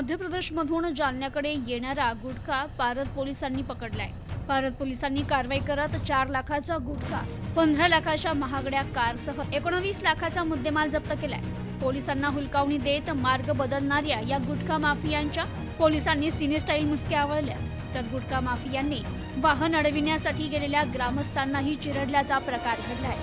मध्य प्रदेशमधून जालन्याकडे येणारा गुटखा पारद पोलिसांनी पकडलाय. पारद पोलिसांनी कारवाई करत चार लाखाचा गुटखा पंधरा लाखाच्या महागड्या कारसह एकोणवीस लाखाचा मुद्देमाल जप्त केलाय. पोलिसांना हुलकावणी देत मार्ग बदलणाऱ्या या गुटखा माफियांच्या पोलिसांनी सिनेस्टाईल मुसक्या आवळल्या. तर गुटखा माफियांनी वाहन अडविण्यासाठी गेलेल्या ग्रामस्थांनाही चिरडल्याचा प्रकार घडलाय.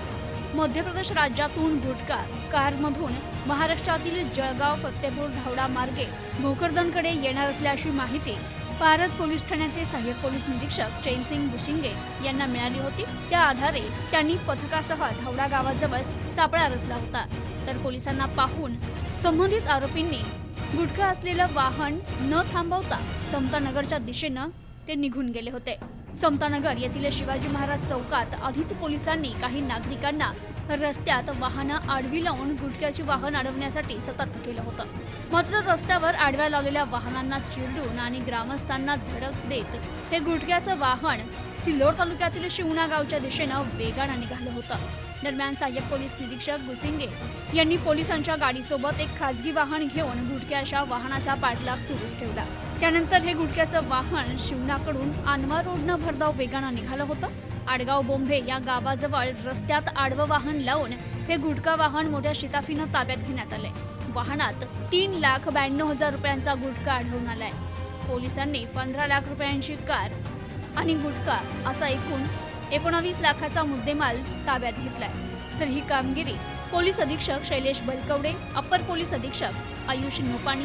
मध्य प्रदेश राज्यातून गुटका कारमधून महाराष्ट्रातील जळगाव फत्तेपूर धावडा मार्गे भोकरदनकडे येणार असल्याची माहिती पारद पोलीस ठाण्याचे सहाय्यक पोलीस निरीक्षक चैनसिंग बुशिंगे यांना मिळाली होती. त्या आधारे त्यांनी पथकासह धावडा गावाजवळ सापळा रचला होता. तर पोलिसांना पाहून संबंधित आरोपींनी गुटखा असलेलं वाहन न थांबवता समतानगरच्या दिशेनं ते निघून गेले होते. समतानगर येथील शिवाजी महाराज चौकात आधीच पोलिसांनी काही नागरिकांना रस्त्यात वाहनं आडवी लावून गुटख्याची वाहन अडवण्यासाठी सतर्क केलं होतं. मात्र रस्त्यावर आडव्या लावलेल्या वाहनांना चिरडून आणि ग्रामस्थांना धडक देत हे गुटख्याचं वाहन सिल्लोड तालुक्यातील शिवणा गावच्या दिशेनं वेगानं निघालं होतं. दरम्यान सहाय्यक पोलीस निरीक्षक गुसिंगे यांनी पोलिसांच्या गाडीसोबत एक खासगी वाहन घेऊन गुटख्याच्या वाहनाचा पाठलाग सुरूच ठेवला. त्यानंतर हे गुटख्याचं वाहन शिवणाकडून आनवा रोडनं भरधाव वेगानं निघालं होतं. आडगाव बोंभे या गावाजवळ रस्त्यात आडवं वाहन लावून हे गुटखा वाहन मोठ्या शिताफीनं ताब्यात घेण्यात आलंय. वाहनात तीन लाख ब्याण्णव हजार रुपयांचा गुटखा आढळून आलाय. पोलिसांनी पंधरा लाख रुपयांची कार आणि गुटखा असा एकूण एकोणावीस लाखाचा मुद्देमाल ताब्यात घेतलाय. तर ही कामगिरी पोलीस अधीक्षक शैलेश बलकवडे अप्पर पोलीस अधीक्षक आयुष नोपाणी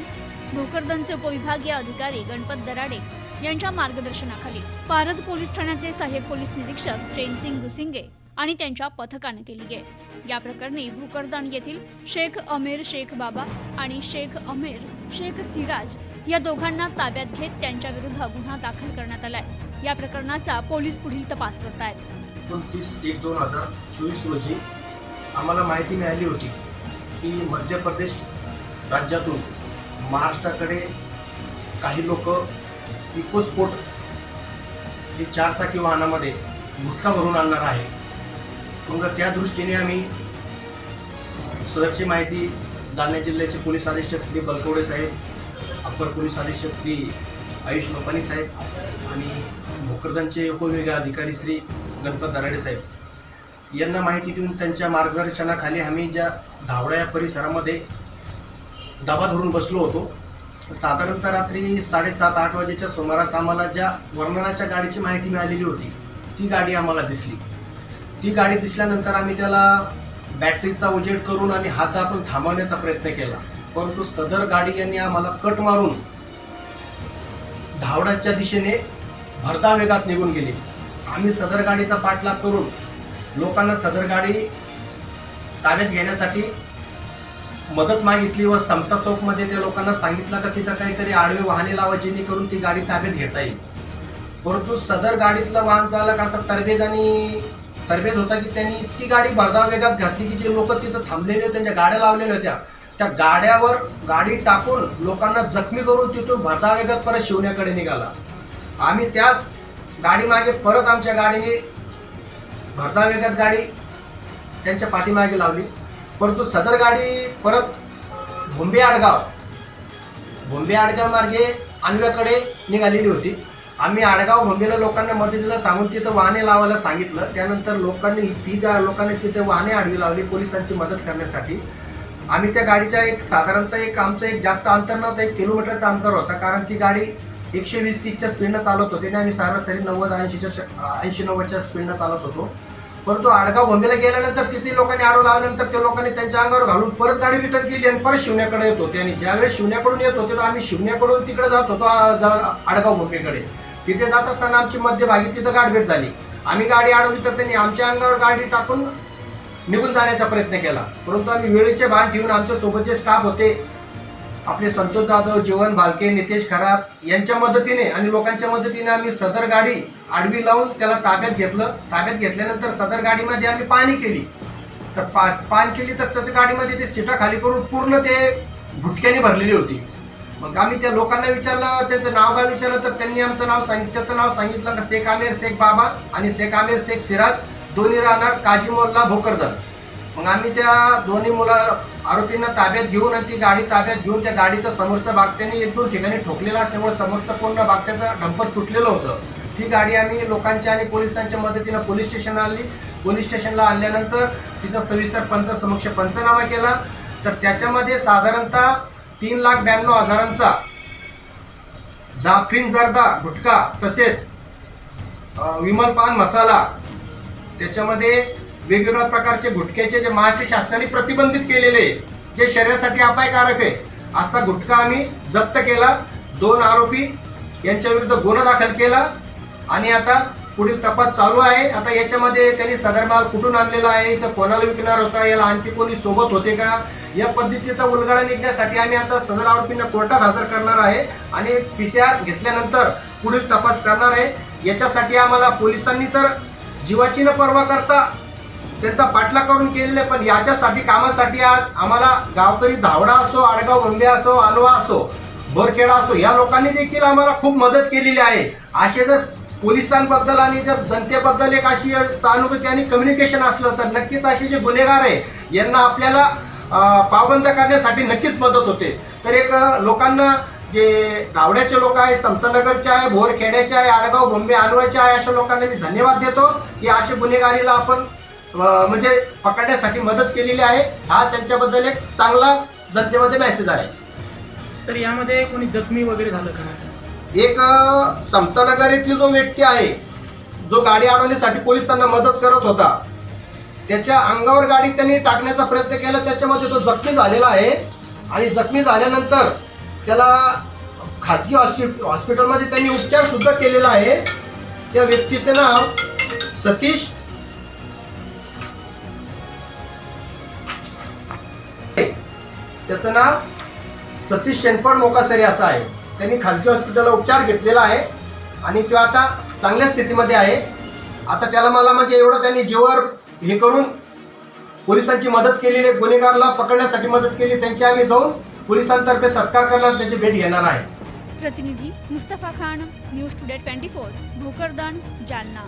भोकरदनचे उपविभागीय अधिकारी गणपत दराडे यांच्या मार्गदर्शनाखाली पारद पोलीस ठाण्याचे सहाय्यक पोलीस निरीक्षक चैनसिंग गुसिंगे आणि त्यांच्या पथकानं केली आहे. या प्रकरणी भोकरदन येथील शेख अमीर शेख बाबा आणि शेख अमीर शेख सिराज या दोघांना ताब्यात घेत त्यांच्या विरुद्ध गुन्हा दाखल करण्यात आलाय. या प्रकरणाचा पोलीस पुढील तपास करतायत. एकोणतीस एक दोन हजार चोवीस रोजी आम्हाला माहिती मिळाली होती की मध्य प्रदेश राज्यातून महाराष्ट्राकडे काही लोक इकोस्पोर्ट हे चारचाकी वाहनामध्ये गुटखा भरून आणणार आहे. मग त्या दृष्टीने आम्ही सदरची माहिती जालना जिल्ह्याचे पोलीस अधीक्षक श्री बलकवडे साहेब अप्पर पोलीस अधीक्षक श्री आयुष लोपानी साहेब आणि भोकरदांचे उपविभागीय अधिकारी श्री गणपत दराडे साहेब. यांना माहिती देऊन त्यांच्या मार्गदर्शनाखाली आम्ही ज्या धावड्या या परिसरामध्ये डबा धरून बसलो होतो. साधारणतः रात्री साडेसात आठ वाजेच्या सुमारास आम्हाला ज्या वर्णनाच्या गाडीची माहिती मिळालेली होती ती गाडी आम्हाला दिसली. ती गाडी दिसल्यानंतर आम्ही त्याला बॅटरीचा उजेड करून आणि हात आपण थांबवण्याचा प्रयत्न केला. परंतु सदर गाडी यांनी आम्हाला कट मारून धावडाच्या दिशेने भरता वेगात निघून गेली. आम्ही सदर गाडीचा पाठलाग करून लोकांना सदर गाडी ताब्यात घेण्यासाठी मदत मागितली व समता चौकमध्ये त्या लोकांना सांगितलं का तिथं काहीतरी आडवे वाहने लावा जेणेकरून ती गाडी ताब्यात घेता येईल. परंतु सदर गाडीतलं वाहन चालक असा तरबेज आणि तरबेज होता की त्यांनी इतकी गाडी भरधाव वेगात घातली की जे लोक तिथं थांबलेले होते त्यांच्या गाड्या लावलेल्या होत्या त्या गाड्यावर गाडी टाकून लोकांना जखमी करून तिथून भरधाव वेगात परत शिवण्याकडे निघाला. आम्ही त्याच गाडीमागे परत आमच्या गाडीने भरधाव वेगात गाडी त्यांच्या पाठीमागे लावली. परंतु सदर गाडी परत भोंबे आडगाव. भोंबे आडगाव मार्गे अन्व्याकडे निघालेली होती. आम्ही आडगाव भोंबेला लोकांना मदतीला सांगून तिथं वाहने लावायला सांगितलं. त्यानंतर लोकांनी ती गा लोकांनी तिथे वाहने आडवी लावली पोलिसांची मदत करण्यासाठी. आम्ही त्या गाडीच्या एक साधारणतः एक आमचं एक जास्त अंतर नव्हतं एक किलोमीटरचं अंतर होतं. कारण ती गाडी एकशे वीस तीसच्या स्पीडनं चालत होती आणि आम्ही सरासरी नव्वद ऐंशीच्या ऐंशी नव्वदच्या स्पीडनं चालत होतो. परंतु आडगाव भोंबेला गेल्यानंतर तिथे लोकांनी आडव लावल्यानंतर त्या लोकांनी त्यांच्या अंगावर घालून परत गाडी रिटर्न केली आणि परत शिवण्याकडे येत होते. आणि ज्यावेळेस शिवण्याकडून येत होते तर आम्ही शिवण्याकडून तिकडे जात होतो जा- आडगाव भोंबेकडे तिथे जात असताना आमची मध्यभागी तिथं गाठभेट झाली. आम्ही गाडी अडवली तर त्यांनी आमच्या अंगावर गाडी टाकून निघून जाण्याचा प्रयत्न केला. परंतु आम्ही वेळेचे भान ठेवून आमच्यासोबत जे स्टाफ होते आपले संतोष जाधव जीवन भालके नितेश खरात यांच्या मदतीने आणि लोकांच्या मदतीने आम्ही सदर गाडी आडवी लावून त्याला ताब्यात घेतलं. ताब्यात घेतल्यानंतर सदर गाडीमध्ये आम्ही पाणी केली. तर पा पान केली तर त्याच्या गाडीमध्ये ते सीटा खाली करून पूर्ण ते भुटक्याने भरलेली होती. मग आम्ही त्या लोकांना विचारलं त्याचं नाव काय विचारलं? तर त्यांनी आमचं नाव सांगितलं त्याचं नाव सांगितलं का शेख आमेर शेख बाबा आणि शेख आमेर शेख सिराज. दोन्ही राहणार काजी मोल्ला भोकरदन. मग आम्ही त्या दोन्ही मुलं आरोपींना ताब्यात घेऊन आणि ती गाडी ताब्यात घेऊन त्या गाडीचा समोरचा भाग त्यांनी एक दोन ठिकाणी ठोकलेला असल्यामुळे समोरचा पूर्ण भाग त्याचा डंपर तुटलेलं होतं. ती गाडी आम्ही लोकांच्या आणि पोलिसांच्या मदतीनं पोलीस स्टेशनला आणली. पोलीस स्टेशनला आणल्यानंतर तिचा सविस्तर पंच समक्ष पंचनामा केला. तर त्याच्यामध्ये साधारणतः तीन लाख ब्याण्णव हजारांचा जाफरीन जर्दा गुटखा तसेच विमल पान मसाला त्याच्यामध्ये वेगवेगळ्या प्रकारचे गुटख्याचे जे महाराष्ट्र शासनाने प्रतिबंधित केलेले जे शरीरासाठी अपायकारक आहे असा गुटखा आम्ही जप्त केला. दोन आरोपी यांच्याविरुद्ध गुन्हा दाखल केला. आणि आता पुढील तपास चालू आहे. आता याच्यामध्ये त्यांनी सदर माल कुठून आणलेला आहे तर कोणाला विकणार होता याला आणखी कोणी सोबत होते का? या पद्धतीचा उलगडा निघण्यासाठी आम्ही आता सदर आरोपींना कोर्टात हजर करणार आहे आणि पी सी आर घेतल्यानंतर पुढील तपास करणार आहे. याच्यासाठी आम्हाला पोलिसांनी तर जीवाची न पर्वा करता त्यांचा पाठला करून केलेले आहे, पण याच्यासाठी कामासाठी आज आम्हाला गावकरी धावडा असो आडगाव बंबे असो आलवा असो बोरखेडा असो या लोकांनी देखील आम्हाला खूप मदत केलेली आहे. असे जर पोलिसांबद्दल आणि जर जनतेबद्दल एक अशी सहानुभूती आणि कम्युनिकेशन असलं तर नक्कीच असे जे गुन्हेगार आहे यांना आपल्याला पाबंद करण्यासाठी नक्कीच मदत होते. तर एक लोकांना जे गावड्याचे लोक आहे समतानगरचे आहे भोरखेड्याचे आहे आडगाव बोंबे आलवाचे आहे अशा लोकांना मी धन्यवाद देतो की अशा गुन्हेगारीला आपण म्हणजे पकडण्यासाठी मदत केलेली आहे. हा त्यांच्याबद्दल एक चांगला जनतेमध्ये मेसेज आहे. सर यामध्ये कोणी जखमी वगैरे झालं का? एक समतानगर येथील जो व्यक्ती आहे जो गाडी अडवण्यासाठी पोलिसांना मदत करत होता त्याच्या अंगावर गाडी त्यांनी टाकण्याचा प्रयत्न केला. त्याच्यामध्ये तो जखमी झालेला आहे आणि जखमी झाल्यानंतर त्याला खाजगी हॉस्पि- हॉस्पिटलमध्ये त्यांनी उपचार सुद्धा केलेला आहे. त्या व्यक्तीचे नाव सतीश त्याचं नाव सतीश शेनपड मोकासरे असं आहे. त्यांनी खाजगी हॉस्पिटलला उपचार घेतलेला आहे आणि तो आता चांगल्या स्थितीमध्ये आहे. आता त्याला मला म्हणजे एवढं त्यांनी जीवर हे करून पोलिसांची मदत केलेली आहे गुन्हेगारला पकडण्यासाठी मदत केली त्यांची आम्ही जाऊन पोलिसांतर्फे सत्कार करणार त्याची भेट घेणार आहे. प्रतिनिधी Mustafa Khan news today twenty four Bhokardan Jalna.